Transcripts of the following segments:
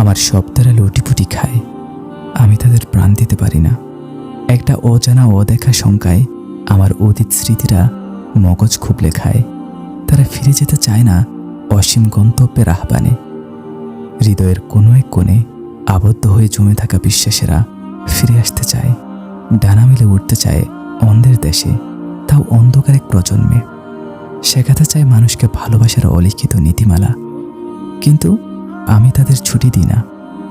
আমার সব তারা লুটিপুটি খায়। আমি তাদের প্রাণ দিতে পারি না। একটা অজানা অদেখা শঙ্কায় আমার অতীত স্মৃতিরা মগজ খুবলে খায়। তারা ফিরে যেতে চায় না অসীম গন্তব্যের আহ্বানে। হৃদয়ের কোনো এক কোণে আবদ্ধ হয়ে জমে থাকা বিশ্বাসেরা ফিরে আসতে চায়। ডানা মেলে উঠতে চায় অন্ধের দেশে, তাও অন্ধকার এক প্রজন্মে। শেখাতে চাই মানুষকে ভালোবাসার অলিখিত নীতিমালা। কিন্তু আমি তাদের ছুটি দিই না,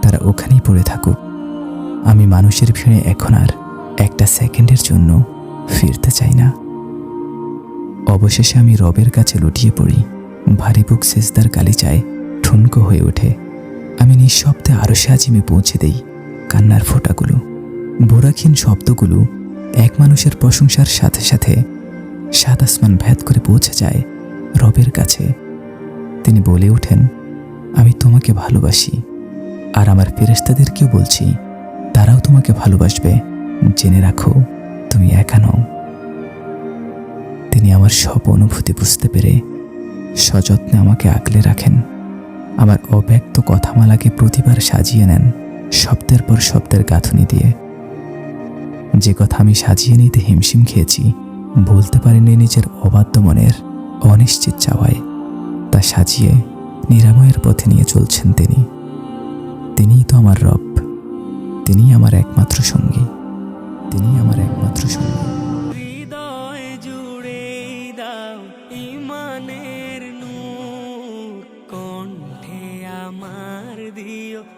তারা ওখানেই পড়ে থাকুক। আমি মানুষের ভিড়ে এখন আর একটা সেকেন্ডের জন্য ফিরতে চাই না। অবশেষে আমি রবের কাছে লুটিয়ে পড়ি। ভারী বুক সেজদার গালিচায় ঠুনকো হয়ে ওঠে। আমি নিঃশব্দে আরও আজিমে পৌঁছে দেই কান্নার ফোঁটাগুলো। বোরাক্ষীন শব্দগুলো এক মানুষের প্রশংসার সাথে সাথে সাত আসমান ভেদ করে পৌঁছে যায় রবের কাছে। তিনি বলে ওঠেন, আমি তোমাকে ভালোবাসি, আর আমার ফেরেস্তাদেরকেও বলছি, তারাও তোমাকে ভালোবাসবে। জেনে রাখো, তুমি একা নও। তিনি আমার সব অনুভূতি বুঝতে পেরে সযত্নে আমাকে আগলে রাখেন। আমার অব্যক্ত কথামালাকে প্রতিবার সাজিয়ে নেন শব্দের পর শব্দের গাঁথনি দিয়ে। যে কথা আমি সাজিয়ে নিতে হিমশিম খেয়েছি বলতে পারিনি নিজের অবাধ্য মনের অনিশ্চিত চাওয়ায়। তা সাজিয়ে নিরাময়ের পথে নিয়ে চলছেন তিনি। তিনিই তো আমার রব। তিনিই আমার একমাত্র সঙ্গী। তিনি আমার একমাত্র সঙ্গী। হৃদয় জুড়ে দাও ইমানের নূর। কণ্ঠে আমার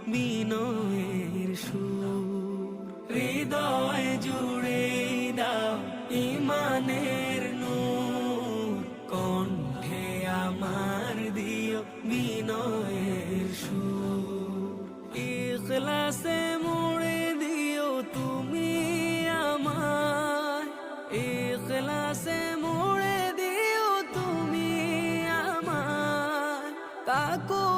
বিনয়ের সুর। হৃদয় জুড়ে ইমানের নূর, কণ্ঠে আমার দিও বিনয়ের সুর। ইখলাসে মোড়ে দিও তুমি আমায়। ইখলাসে মোড়ে দিও তুমি তাকুয়ায় করো